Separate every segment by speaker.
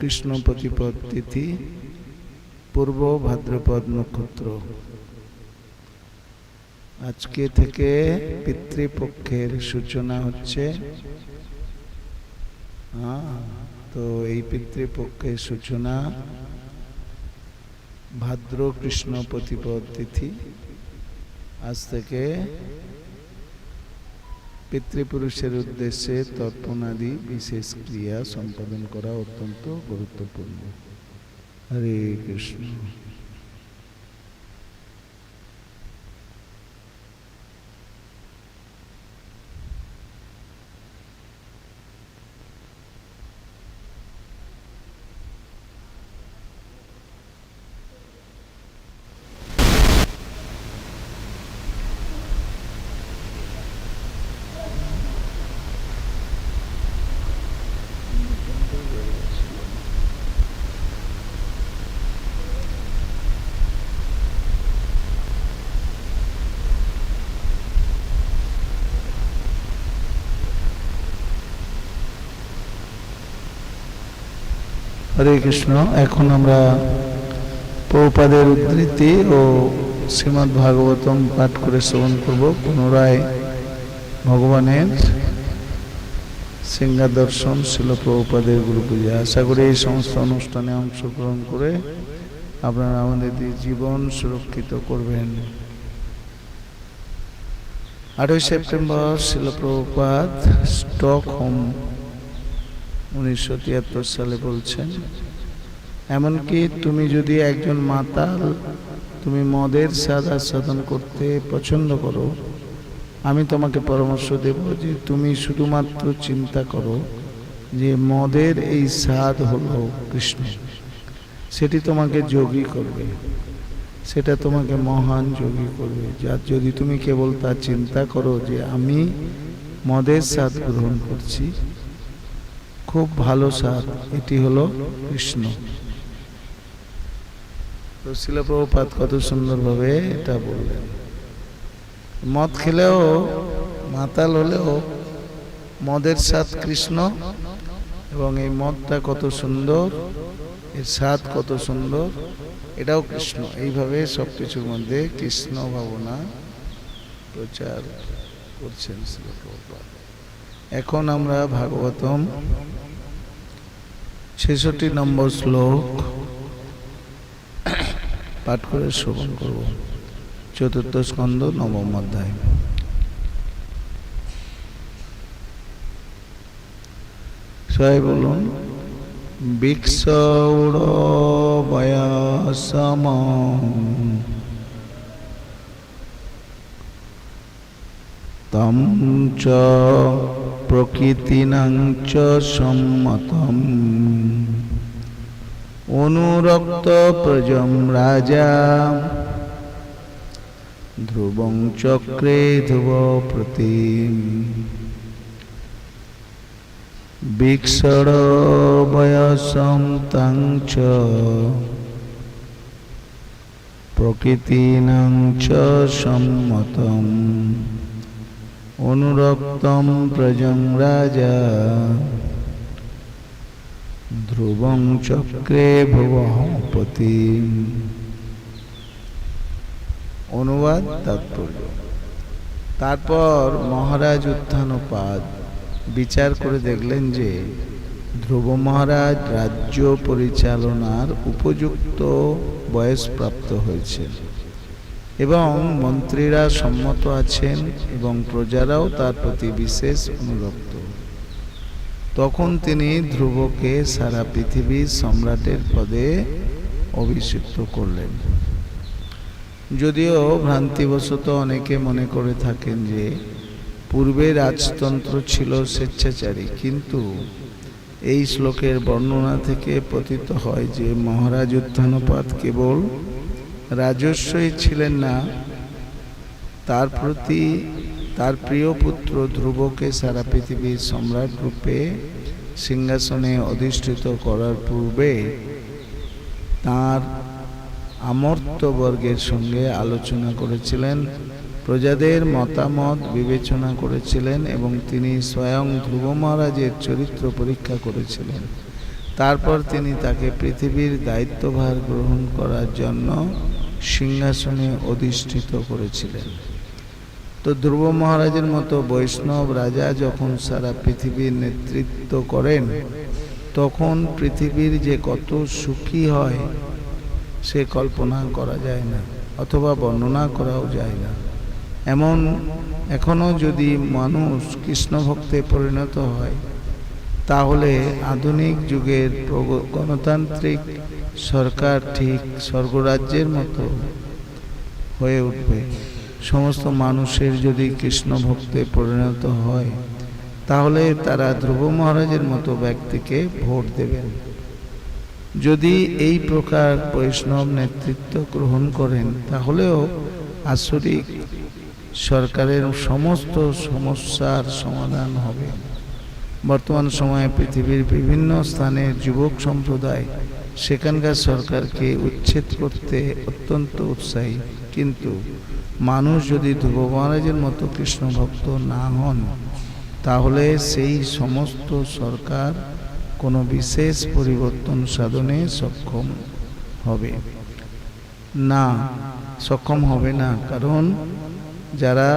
Speaker 1: কৃষ্ণ প্রতিপদ তিথি পূর্ব ভাদ্রপদ নক্ষত্র আজকে থেকে পিতৃপক্ষের সূচনা হচ্ছে তো এই পিতৃপক্ষের সূচনা ভাদ্র কৃষ্ণ প্রতিপদ তিথি আজ থেকে পিতৃপুরুষের উদ্দেশ্যে তর্পণাদি বিশেষ ক্রিয়া সম্পাদন করা অত্যন্ত গুরুত্বপূর্ণ হরে কৃষ্ণ হরে কৃষ্ণ এখন আমরা পৌপাদের উদ্ধৃতি ও শ্রীমৎ ভাগবতম পাঠ করে শ্রবণ করব পুনরায় ভগবানের সিংহা দর্শন শিল প্রভুপাদের গুরু পূজা আশা করি এই সমস্ত অনুষ্ঠানে অংশগ্রহণ করে আপনারা আমাদের জীবন সুরক্ষিত করবেন আটই সেপ্টেম্বর শিল স্টক হোম উনিশশো সালে বলছেন এমনকি তুমি যদি একজন মাতাল তুমি মদের স্বাদ আস্বাদন করতে পছন্দ করো আমি তোমাকে পরামর্শ দেব যে তুমি শুধুমাত্র চিন্তা করো যে মদের এই স্বাদ হলো কৃষ্ণ সেটি তোমাকে যোগী করবে সেটা তোমাকে মহান যোগী করবে যার যদি তুমি কেবল তা চিন্তা করো যে আমি মদের স্বাদ গ্রহণ করছি খুব ভালো সার এটি হলো কৃষ্ণ তো শিলপ্রভুপাত কত সুন্দরভাবে এটা বললেন মদ খেলেও মাতাল হলেও মদের স্বাদ কৃষ্ণ এবং এই মদটা কত সুন্দর এর স্বাদ কত সুন্দর এটাও কৃষ্ণ এইভাবে সব কিছুর মধ্যে কৃষ্ণ ভাবনা প্রচার করছেন শিলপ্রভুপাত এখন আমরা ভাগবতম ছেষট্টি নম্বর শ্লোক পাঠ করে শ্রবণ করব চতুর্থ স্কন্ধ নবম অধ্যায় সবাই বলুন বিক্ষৌড় বয়সম তম চ প্রকৃতিনাং চ সম্মতম অনুরক্ত প্রজম রাজা ধ্রুবং চক্রে ধ্রুব প্রতি বিক্ষড় বয়সম তং চ প্রকৃতিনাং চ সম্মতম অনুরক্তম প্রজং রাজা ধ্রুবং চক্রে ভুবহপতি অনুবাদ তাৎপর্য তারপর মহারাজ উত্থানপাদ বিচার করে দেখলেন যে ধ্রুব মহারাজ রাজ্য পরিচালনার উপযুক্ত বয়স প্রাপ্ত হয়েছে এবং মন্ত্রীরা সম্মত আছেন এবং প্রজারাও তার প্রতি বিশেষ অনুরক্ত তখন তিনি ধ্রুবকে সারা পৃথিবীর সম্রাটের পদে অভিষিক্ত করলেন যদিও ভ্রান্তিবশত অনেকে মনে করে থাকেন যে পূর্বে রাজতন্ত্র ছিল স্বেচ্ছাচারী কিন্তু এই শ্লোকের বর্ণনা থেকে পতিত হয় যে মহারাজ উত্থানুপাত কেবল রাজস্বই ছিলেন না তার প্রতি তার প্রিয় পুত্র ধ্রুবকে সারা পৃথিবীর সম্রাট রূপে সিংহাসনে অধিষ্ঠিত করার পূর্বে তার আমর্তবর্গের সঙ্গে আলোচনা করেছিলেন প্রজাদের মতামত বিবেচনা করেছিলেন এবং তিনি স্বয়ং ধ্রুব মহারাজের চরিত্র পরীক্ষা করেছিলেন তারপর তিনি তাকে পৃথিবীর দায়িত্বভার গ্রহণ করার জন্য সিংহাসনে অধিষ্ঠিত করেছিলেন তো ধ্রুব মহারাজের মতো বৈষ্ণব রাজা যখন সারা পৃথিবীর নেতৃত্ব করেন তখন পৃথিবীর যে কত সুখী হয় সে কল্পনা করা যায় না অথবা বর্ণনা করাও যায় না এমন এখনও যদি মানুষ কৃষ্ণ ভক্তে পরিণত হয় তাহলে আধুনিক যুগের গণতান্ত্রিক সরকার ঠিক স্বর্গরাজ্যের মতো হয়ে উঠবে সমস্ত মানুষের যদি কৃষ্ণ ভক্তে পরিণত হয় তাহলে তারা ধ্রুব মহারাজের মতো ব্যক্তিকে ভোট দেবেন যদি এই প্রকার বৈষ্ণব নেতৃত্ব গ্রহণ করেন তাহলেও আসরিক সরকারের সমস্ত সমস্যার সমাধান হবে বর্তমান সময়ে পৃথিবীর বিভিন্ন স্থানে যুবক সম্প্রদায় সেখানকার সরকারকে উচ্ছেদ করতে অত্যন্ত উৎসাহী কিন্তু মানুষ যদি ধ্রুব মহারাজের মতো কৃষ্ণ ভক্ত না হন তাহলে সেই সমস্ত সরকার কোনো বিশেষ পরিবর্তন সাধনে সক্ষম হবে না সক্ষম হবে না কারণ যারা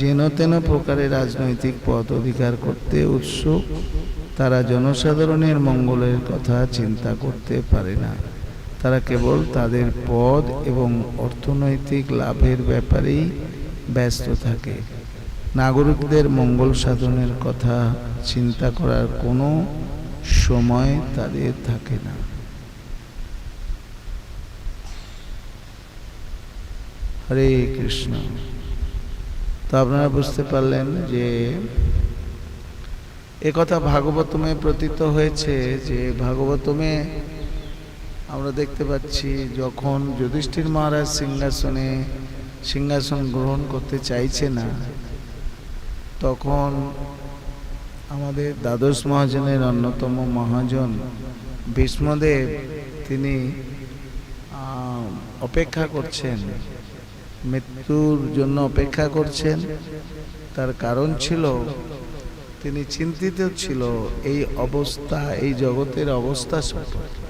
Speaker 1: যেন তেন প্রকারে রাজনৈতিক পদ অধিকার করতে উৎসুক তারা জনসাধারণের মঙ্গলের কথা চিন্তা করতে পারে না তারা কেবল তাদের পদ এবং অর্থনৈতিক লাভের ব্যাপারেই ব্যস্ত থাকে নাগরিকদের মঙ্গল সাধনের কথা চিন্তা করার কোনো সময় তাদের থাকে না হরে কৃষ্ণ তো আপনারা বুঝতে পারলেন যে কথা ভাগবতমে প্রতীত হয়েছে যে ভাগবতমে আমরা দেখতে পাচ্ছি যখন যুধিষ্ঠির মহারাজ সিংহাসনে সিংহাসন গ্রহণ করতে চাইছে না তখন আমাদের দ্বাদশ মহাজনের অন্যতম মহাজন ভীষ্মদেব তিনি অপেক্ষা করছেন মৃত্যুর জন্য অপেক্ষা করছেন তার কারণ ছিল তিনি চিন্তিত ছিল এই অবস্থা এই জগতের অবস্থা সম্পর্কে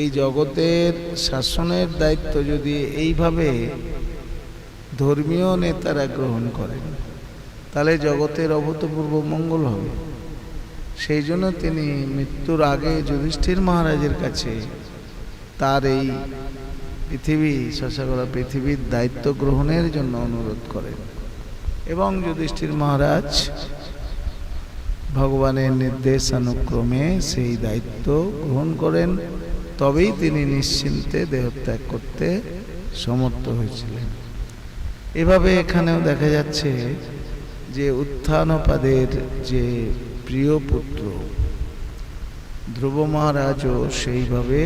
Speaker 1: এই জগতের শাসনের দায়িত্ব যদি এইভাবে ধর্মীয় নেতারা গ্রহণ করেন তাহলে জগতের অভূতপূর্ব মঙ্গল হবে সেই জন্য তিনি মৃত্যুর আগে যুধিষ্ঠির মহারাজের কাছে তার এই পৃথিবী শশাকলা পৃথিবীর দায়িত্ব গ্রহণের জন্য অনুরোধ করেন এবং যুধিষ্ঠির মহারাজ ভগবানের নির্দেশানুক্রমে সেই দায়িত্ব গ্রহণ করেন তবেই তিনি নিশ্চিন্তে দেহত্যাগ করতে সমর্থ হয়েছিলেন এভাবে এখানেও দেখা যাচ্ছে যে উত্থানপাদের যে প্রিয় পুত্র ধ্রুব মহারাজও সেইভাবে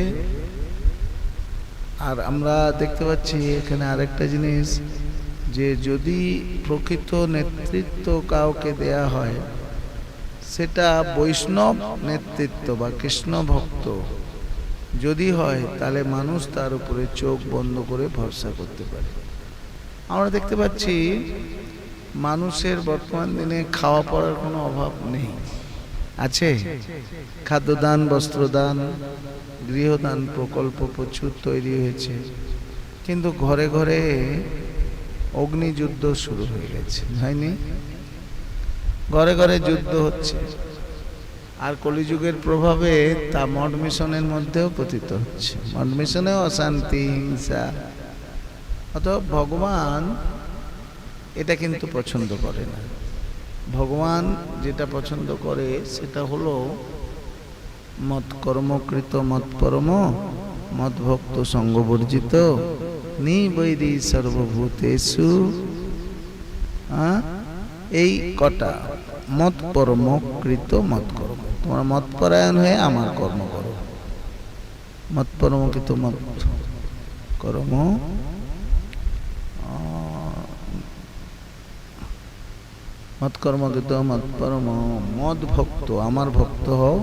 Speaker 1: আর আমরা দেখতে পাচ্ছি এখানে আরেকটা জিনিস যে যদি প্রকৃত নেতৃত্ব কাউকে দেয়া হয় সেটা বৈষ্ণব নেতৃত্ব বা কৃষ্ণ ভক্ত যদি হয় তাহলে মানুষ তার উপরে চোখ বন্ধ করে ভরসা করতে পারে আমরা দেখতে পাচ্ছি মানুষের বর্তমান দিনে খাওয়া পড়ার কোনো অভাব নেই আছে খাদ্যদান বস্ত্রদান গৃহদান প্রকল্প প্রচুর তৈরি হয়েছে কিন্তু ঘরে ঘরে অগ্নিযুদ্ধ শুরু হয়ে গেছে হয়নি ঘরে ঘরে যুদ্ধ হচ্ছে আর কলিযুগের প্রভাবে তা মঠ মিশনের মধ্যেও পতিত হচ্ছে মঠ মিশনেও অশান্তি হিংসা অথবা ভগবান এটা কিন্তু পছন্দ করে না ভগবান যেটা পছন্দ করে সেটা হলো মত কর্মকৃত মত পরম মত ভক্ত সঙ্গবর্জিত নিবৈরী সর্বভূতেষু এই কটা মত পরম কৃত মত কর্ম তোমার মত পরায়ণ হয়ে আমার কর্ম করো মত পরম কৃত মত কর্ম মত পরম মদ ভক্ত আমার ভক্ত হও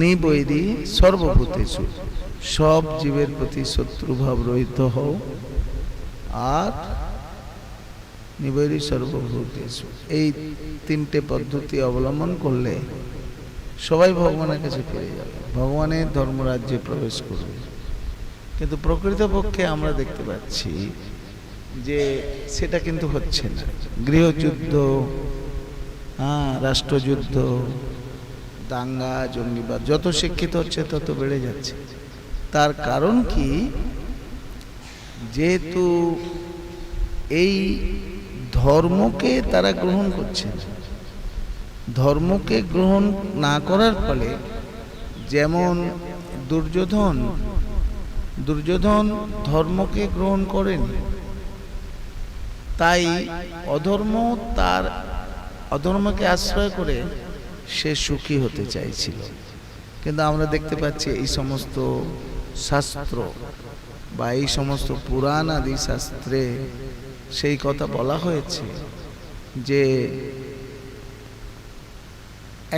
Speaker 1: নিবৈরি সর্বভূতেষু সব জীবের প্রতি শত্রুভাব রহিত হও আর নিবেরি সর্বভূতেশু এই তিনটে পদ্ধতি অবলম্বন করলে সবাই ভগবানের কাছে ফিরে যাবে ভগবানের ধর্মরাজ্যে প্রবেশ করবে কিন্তু প্রকৃতপক্ষে আমরা দেখতে পাচ্ছি যে সেটা কিন্তু হচ্ছে না গৃহযুদ্ধ হ্যাঁ রাষ্ট্রযুদ্ধ দাঙ্গা জঙ্গিবাদ যত শিক্ষিত হচ্ছে তত বেড়ে যাচ্ছে তার কারণ কি যেহেতু এই ধর্মকে তারা গ্রহণ করছে ধর্মকে গ্রহণ না করার ফলে যেমন দুর্যোধন দুর্যোধন ধর্মকে গ্রহণ করেন তাই অধর্ম তার অধর্মকে আশ্রয় করে সে সুখী হতে চাইছিল কিন্তু আমরা দেখতে পাচ্ছি এই সমস্ত শাস্ত্র বা এই সমস্ত পুরাণ আদি শাস্ত্রে সেই কথা বলা হয়েছে যে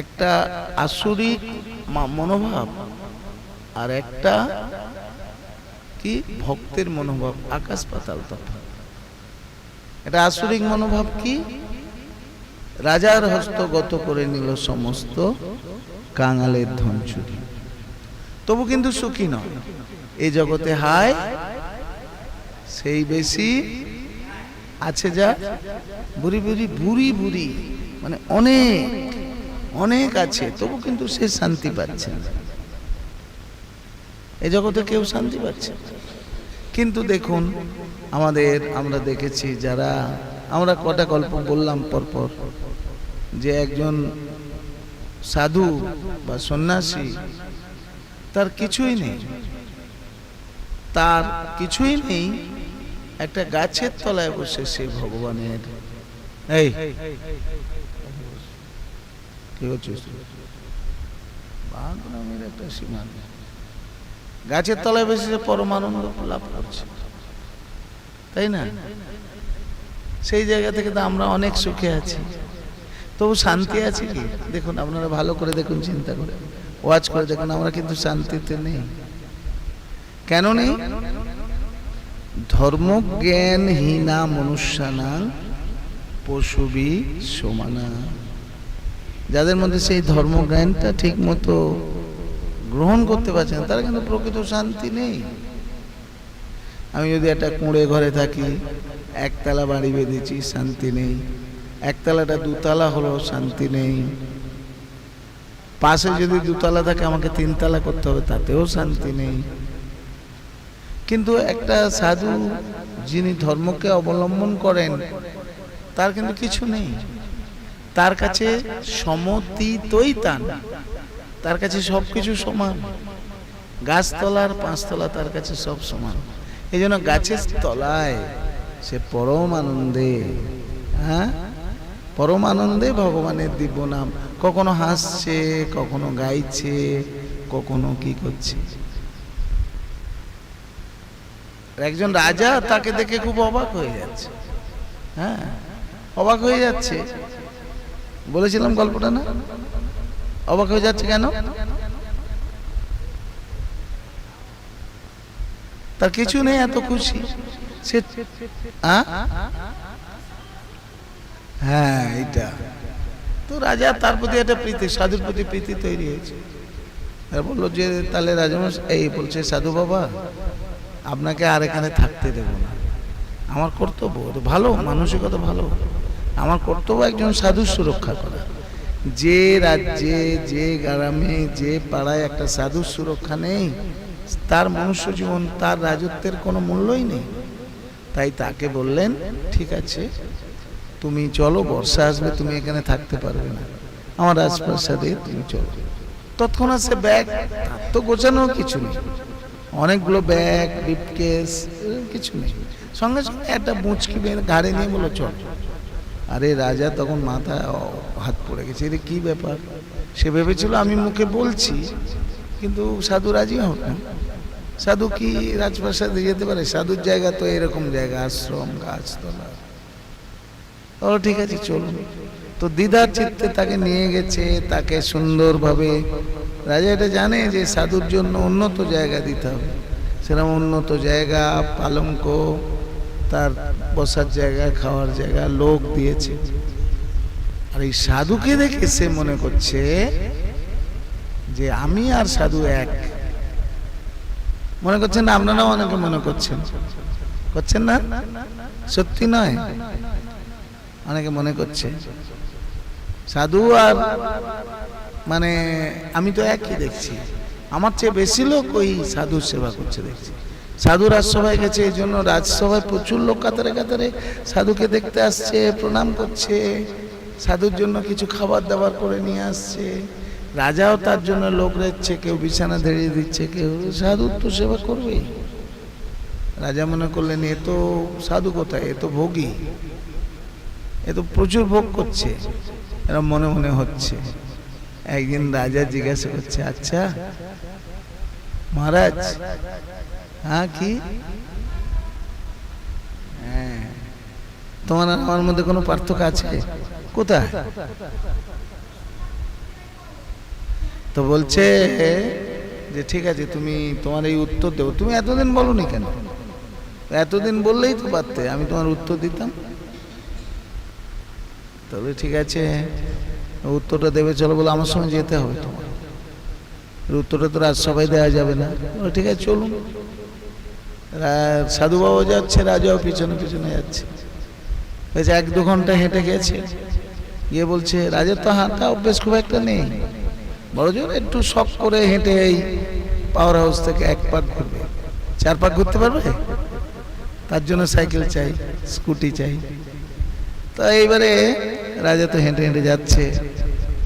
Speaker 1: একটা আসুরিক মনোভাব আর একটা কি ভক্তের মনোভাব আকাশ পাতাল তফাৎ এটা আসুরিক মনোভাব কি রাজার হস্তগত করে নিল সমস্ত কাঙালের ধন চুরি তবু কিন্তু সুখী নয় এই জগতে হায় সেই বেশি আছে যা বুড়ি বুড়ি বুড়ি বুড়ি মানে অনেক অনেক আছে তবু কিন্তু সে শান্তি পাচ্ছে না এ জগতে কেউ শান্তি পাচ্ছে কিন্তু দেখুন আমাদের আমরা দেখেছি যারা আমরা কটা গল্প বললাম পরপর যে একজন সাধু বা সন্ন্যাসী তার কিছুই নেই তার কিছুই নেই একটা গাছের তলায় বসে সেই ভগবানের এই কি একটা গাছের তলায় বসে সে পরমানন্দ লাভ করছে তাই না সেই জায়গা থেকে তো আমরা অনেক সুখে আছি তবু শান্তি আছে কি দেখুন আপনারা ভালো করে দেখুন চিন্তা করে ওয়াচ করে দেখুন আমরা কিন্তু শান্তিতে নেই কেন নেই ধর্মজ্ঞানহীনা মনুষ্যানা পশুবি সমানা যাদের মধ্যে সেই ধর্মজ্ঞানটা ঠিক মতো গ্রহণ করতে পারছে না তারা কিন্তু প্রকৃত শান্তি নেই আমি যদি একটা কুঁড়ে ঘরে থাকি একতলা বাড়ি বেঁধেছি শান্তি নেই একতলাটা দুতলা হলো শান্তি নেই পাশে যদি দুতলা থাকে আমাকে তিনতলা করতে হবে তাতেও শান্তি নেই কিন্তু একটা সাধু যিনি ধর্মকে অবলম্বন করেন তার কিন্তু কিছু নেই তার কাছে সমতিতই তান তার কাছে সব কিছু সমান গাছতলার পাঁচতলা তার কাছে সব সমান এই জন্য গাছের তলায় সে পরম আনন্দে হ্যাঁ পরম আনন্দে ভগবানের দিব্য নাম কখনো হাসছে কখনো গাইছে কখনো কি করছে একজন রাজা তাকে দেখে খুব অবাক হয়ে যাচ্ছে হ্যাঁ অবাক হয়ে যাচ্ছে বলেছিলাম গল্পটা না অবাক হয়ে যাচ্ছে কেন তার কিছু নেই এত খুশি হ্যাঁ এটা তো রাজা তার প্রতি একটা প্রীতি সাধুর প্রতি প্রীতি তৈরি হয়েছে বললো যে তাহলে রাজামশ এই বলছে সাধু বাবা আপনাকে আর এখানে থাকতে দেব না আমার কর্তব্য ভালো মানসিকতা ভালো আমার কর্তব্য একজন সাধু সুরক্ষা করা যে রাজ্যে যে গ্রামে যে পাড়ায় একটা সাধু সুরক্ষা নেই তার মনুষ্য জীবন তার রাজত্বের কোনো মূল্যই নেই তাই তাকে বললেন ঠিক আছে তুমি চলো বর্ষা আসবে তুমি এখানে থাকতে পারবে না আমার রাজপ্রাসাদে তুমি চলো তৎক্ষণাৎ সে ব্যাগ তো গোছানো কিছু নেই অনেকগুলো ব্যাগ বিপকেস কিছু নেই সঙ্গে সঙ্গে একটা মুচকি বের ঘাড়ে নিয়ে বলো চল আরে রাজা তখন মাথা হাত পড়ে গেছে এটা কী ব্যাপার সে ভেবেছিল আমি মুখে বলছি কিন্তু সাধু রাজি হোক না সাধু কি রাজপ্রাসাদে যেতে পারে সাধুর জায়গা তো এরকম জায়গা আশ্রম গাছতলা ও ঠিক আছে চলুন তো দিদার চিত্তে তাকে নিয়ে গেছে তাকে সুন্দরভাবে রাজা এটা জানে যে সাধুর জন্য উন্নত জায়গা দিতে হবে সেরকম উন্নত জায়গা পালঙ্ক তার বসার জায়গা খাওয়ার জায়গা লোক দিয়েছে আর এই সাধুকে দেখে সে মনে করছে যে আমি আর সাধু এক মনে করছেন আপনারাও অনেকে মনে করছেন করছেন না সত্যি নয় অনেকে মনে করছে সাধু আর মানে আমি তো একই দেখছি আমার চেয়ে বেশি লোক ওই সাধুর সেবা করছে দেখছি সাধু রাজসভায় গেছে এই জন্য রাজসভায় প্রচুর লোক কাতারে কাতারে সাধুকে দেখতে আসছে প্রণাম করছে সাধুর জন্য কিছু খাবার দাবার করে নিয়ে আসছে রাজাও তার জন্য লোক রেখছে কেউ বিছানা ধরিয়ে দিচ্ছে কেউ সাধু তো সেবা করবেই রাজা মনে করলেন এ তো সাধু কোথায় এ তো ভোগী এ তো প্রচুর ভোগ করছে এরা মনে মনে হচ্ছে একদিন রাজা জিজ্ঞাসা করছে আচ্ছা মহারাজ হ্যাঁ কি হ্যাঁ তোমার আর আমার মধ্যে কোনো পার্থক্য আছে কোথায় তো বলছে যে ঠিক আছে তুমি তোমার এই উত্তর দেবো তুমি এতদিন বলো নি কেন এতদিন বললেই তো পারতে আমি তোমার উত্তর দিতাম তবে ঠিক আছে উত্তরটা দেবে চলো বলে আমার সঙ্গে যেতে হবে তোমার উত্তরটা তো রাজসভায় দেওয়া যাবে না ঠিক আছে চলুন সাধু বাবা যাচ্ছে রাজাও পিছনে পিছনে যাচ্ছে বলছে এক দু ঘন্টা হেঁটে গেছে গিয়ে বলছে রাজার তো হাঁটা অভ্যেস খুব একটা নেই বড় জোর একটু শখ করে হেঁটে এই পাওয়ার হাউস থেকে এক পাক ঘুরবে চার পাক ঘুরতে পারবে তার জন্য সাইকেল চাই স্কুটি চাই তা এইবারে রাজা তো হেঁটে হেঁটে যাচ্ছে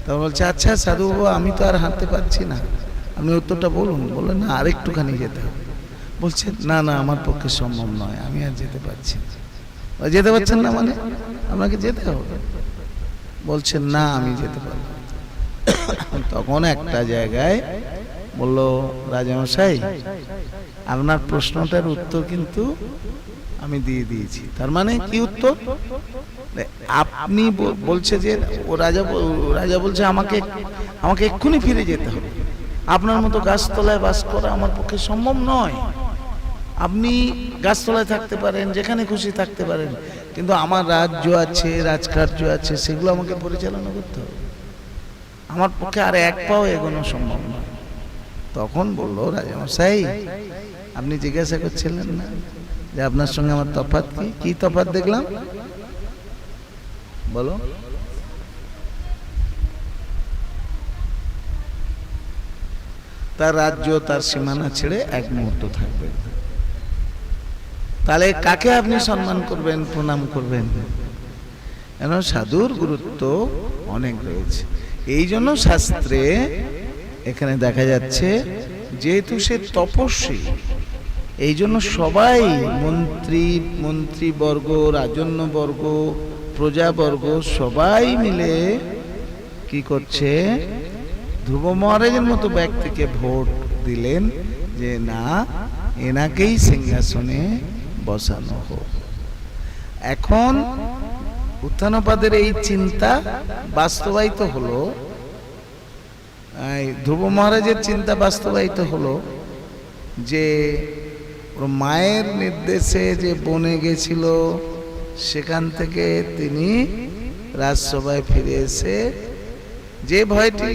Speaker 1: তখন বলছে আচ্ছা সাধু আমি তো আর হাঁটতে পারছি না আপনি উত্তরটা বলুন বললেন না আরেকটুখানি যেতে হবে বলছে না না আমার পক্ষে সম্ভব নয় আমি আর যেতে পারছি না যেতে পারছেন না মানে আপনাকে যেতে হবে বলছে না আমি যেতে পারবো তখন একটা জায়গায় বলল রাজামশাই আপনার প্রশ্নটার উত্তর কিন্তু আমি দিয়ে দিয়েছি তার মানে কি উত্তর আপনি বলছে যে ও রাজা রাজা বলছে আমাকে আমাকে এক্ষুনি ফিরে যেতে হবে আপনার মতো গাছতলায় বাস করা আমার পক্ষে সম্ভব নয় আপনি গাছতলায় থাকতে পারেন যেখানে খুশি থাকতে পারেন কিন্তু আমার রাজ্য আছে রাজকার্য আছে সেগুলো আমাকে পরিচালনা করতে হবে আমার পক্ষে আর এক পাও এগোনো সম্ভব নয় তখন বললো রাজামশাই আপনি জিজ্ঞাসা করছিলেন না যে আপনার সঙ্গে আমার তফাত কি কি তফাত দেখলাম বলো তার রাজ্য তার সীমানা ছেড়ে এক মুহূর্ত থাকবে তাহলে কাকে আপনি সম্মান করবেন প্রণাম করবেন কেন সাধুর গুরুত্ব অনেক রয়েছে এই জন্য শাস্ত্রে এখানে দেখা যাচ্ছে যেহেতু সে তপস্বী এই জন্য সবাই মন্ত্রী মন্ত্রীবর্গ রাজন্যবর্গ প্রজাবর্গ সবাই মিলে কি করছে ধ্রুব মহারাজের মতো ব্যক্তিকে ভোট দিলেন যে না এনাকেই সিংহাসনে বসানো হোক এখন উত্থানপাদের এই চিন্তা বাস্তবায়িত হলো ধ্রুব মহারাজের চিন্তা বাস্তবায়িত হলো যে মায়ের নির্দেশে যে বনে গেছিল সেখান থেকে তিনি রাজসভায় ফিরে এসে যে ভয়টি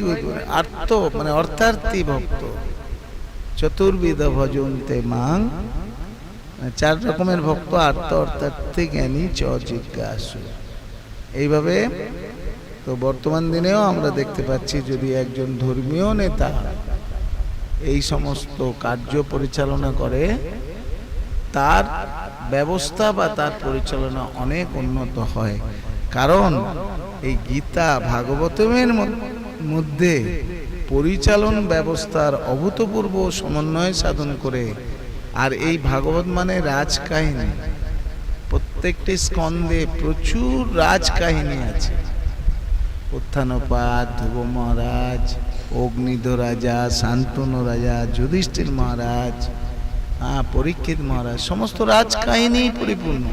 Speaker 1: আর্ত মানে অর্থার্থী ভক্ত চতুর্বিধ তে মাং মানে চার রকমের ভক্ত আত্ম অর্থার্থী জ্ঞানী চ এইভাবে তো বর্তমান দিনেও আমরা দেখতে পাচ্ছি যদি একজন ধর্মীয় নেতা এই সমস্ত কার্য পরিচালনা করে তার ব্যবস্থা বা তার পরিচালনা অনেক উন্নত হয় কারণ এই গীতা ভাগবতমের মধ্যে পরিচালন ব্যবস্থার অভূতপূর্ব সমন্বয় সাধন করে আর এই ভাগবত মানে রাজকাহিনী প্রত্যেকটি স্কন্ধে প্রচুর রাজকাহিনী আছে উত্থানপাত ধ্রুব মহারাজ অগ্নিধ রাজা শান্তনু রাজা যুধিষ্ঠির মহারাজ পরীক্ষিত মহারাজ সমস্ত রাজ কাহিনী পরিপূর্ণ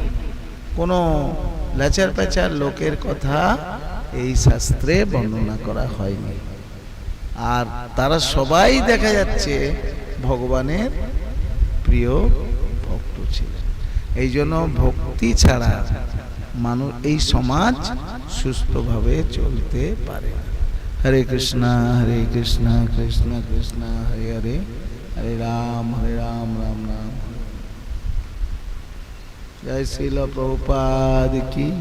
Speaker 1: কোনো লেচার প্যাচার লোকের কথা এই শাস্ত্রে বর্ণনা করা হয়নি আর তারা সবাই দেখা যাচ্ছে ভগবানের প্রিয় ভক্ত ছিলেন এই জন্য ভক্তি ছাড়া মানুষ এই সমাজ সুস্থভাবে চলতে পারে হরে কৃষ্ণা হরে কৃষ্ণা কৃষ্ণ কৃষ্ণ হরে হরে हरे राम हरे राम राम राम जय शिला प्रभुपाद की